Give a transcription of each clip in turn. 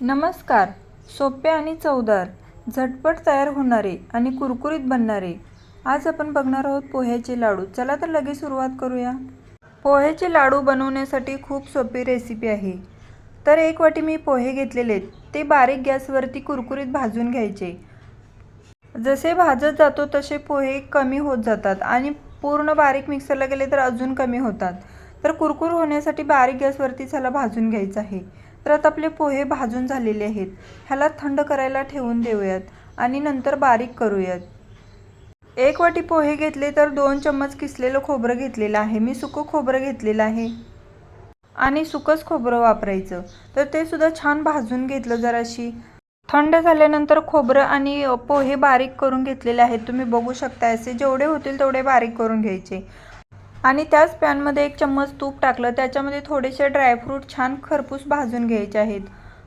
नमस्कार. सोपे आणि चवदार झटपट तयार होणारे आणि कुरकुरीत बनणारे. आज आपण बघणार आहोत पोह्याचे लाडू. चला तर लगेच सुरुवात करूया. पोह्याचे लाडू बनवण्यासाठी खूप सोपी रेसिपी आहे. तर एक वाटी मी पोहे घेतलेले आहेत. ते बारीक गॅसवरती कुरकुरीत भाजून घ्यायचे. जसे भाजत जातो तसे पोहे कमी होत जातात आणि पूर्ण बारीक मिक्सरला गेले तर अजून कमी होतात. तर कुरकुर होण्यासाठी बारीक गॅसवरती त्याला भाजून घ्यायचं आहे. तर आता आपले पोहे भाजून झालेले आहेत. ह्याला थंड करायला ठेवून देऊयात आणि नंतर बारीक करूयात. एक वाटी पोहे घेतले तर दोन चम्मच किसलेलं खोबरं घेतलेलं आहे. मी सुकं खोबरं घेतलेलं आहे. आणि सुकंच खोबरं वापरायचं. तर ते सुद्धा छान भाजून घेतलं जराशी. थंड झाल्यानंतर खोबरं आणि पोहे बारीक करून घेतलेले आहेत. तुम्ही बघू शकता असे जेवढे होतील तेवढे बारीक करून घ्यायचे. आणि त्याच पॅनमध्ये एक चम्मच तूप टाकलं. त्याच्यामध्ये थोडेसे ड्रायफ्रूट छान खरपूस भाजून घ्यायचे आहेत.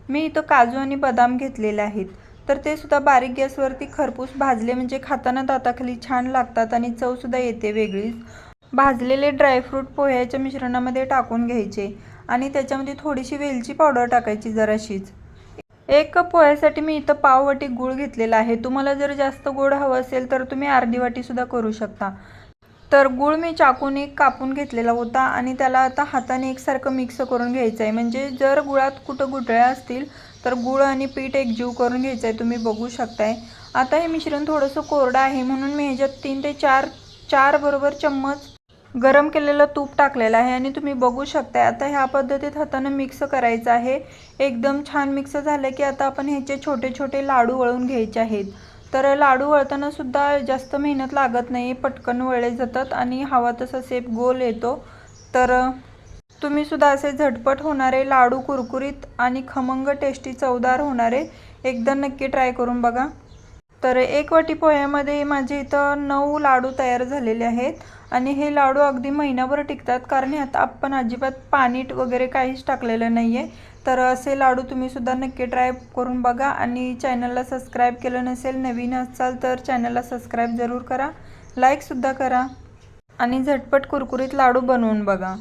मी इथं काजू आणि बदाम घेतलेले आहेत. तर ते सुद्धा बारीक गॅसवरती खरपूस भाजले म्हणजे खाताना दाताखाली छान लागतात आणि चवसुद्धा येते वेगळीच. भाजलेले ड्रायफ्रूट पोह्याच्या मिश्रणामध्ये टाकून घ्यायचे आणि त्याच्यामध्ये थोडीशी वेलची पावडर टाकायची जराशीच. एक कप पोह्यासाठी मी इथं पाव वाटी गूळ घेतलेला आहे. तुम्हाला जर जास्त गोड हवं असेल तर तुम्ही अर्धी वाटीसुद्धा करू शकता. तर गूळ मी चाकूने कापून घेतलेला होता आणि त्याला आता हाताने एकसारखं मिक्स करून घ्यायचं आहे म्हणजे जर गुळात कुठं गुठळ्या असतील तर गुळ आणि पीठ एकजीव करून घ्यायचं आहे तुम्ही बघू शकताय. आता हे मिश्रण थोडंसं कोरडं आहे म्हणून मी ह्याच्यात तीन ते चार चार बरोबर चम्मच गरम केलेलं तूप टाकलेलं आहे आणि तुम्ही बघू शकताय. आता ह्या पद्धतीत हातानं मिक्स करायचं आहे. एकदम छान मिक्स झालं की आता आपण ह्याचे छोटे छोटे लाडू वळून घ्यायचे आहेत. तर लाडू वळताना सुद्धा जास्त मेहनत लागत नाही पटकन वळले जातात आणि हवा तसा सेप गोल येतो. तर तुम्ही सुद्धा असे झटपट होणारे लाडू कुरकुरीत आणि खमंग टेस्टी चवदार होणारे एकदा नक्की ट्राय करून बघा. तर एक वाटी पोह्यामध्ये माझे इथं नऊ लाडू तयार झालेले आहेत आणि हे लाडू अगदी महिनाभर टिकतात कारण ह्यात आपण अजिबात पाणी वगैरे काहीच टाकलेलं नाही आहे तर असे लाडू तुम्ही सुद्धा नक्की ट्राय करून बघा आणि चॅनलला सबस्क्राईब केलं नसेल नवीन असाल तर चॅनलला सबस्क्राईब जरूर करा. लाईकसुद्धा करा. आणि झटपट कुरकुरीत लाडू बनवून बघा.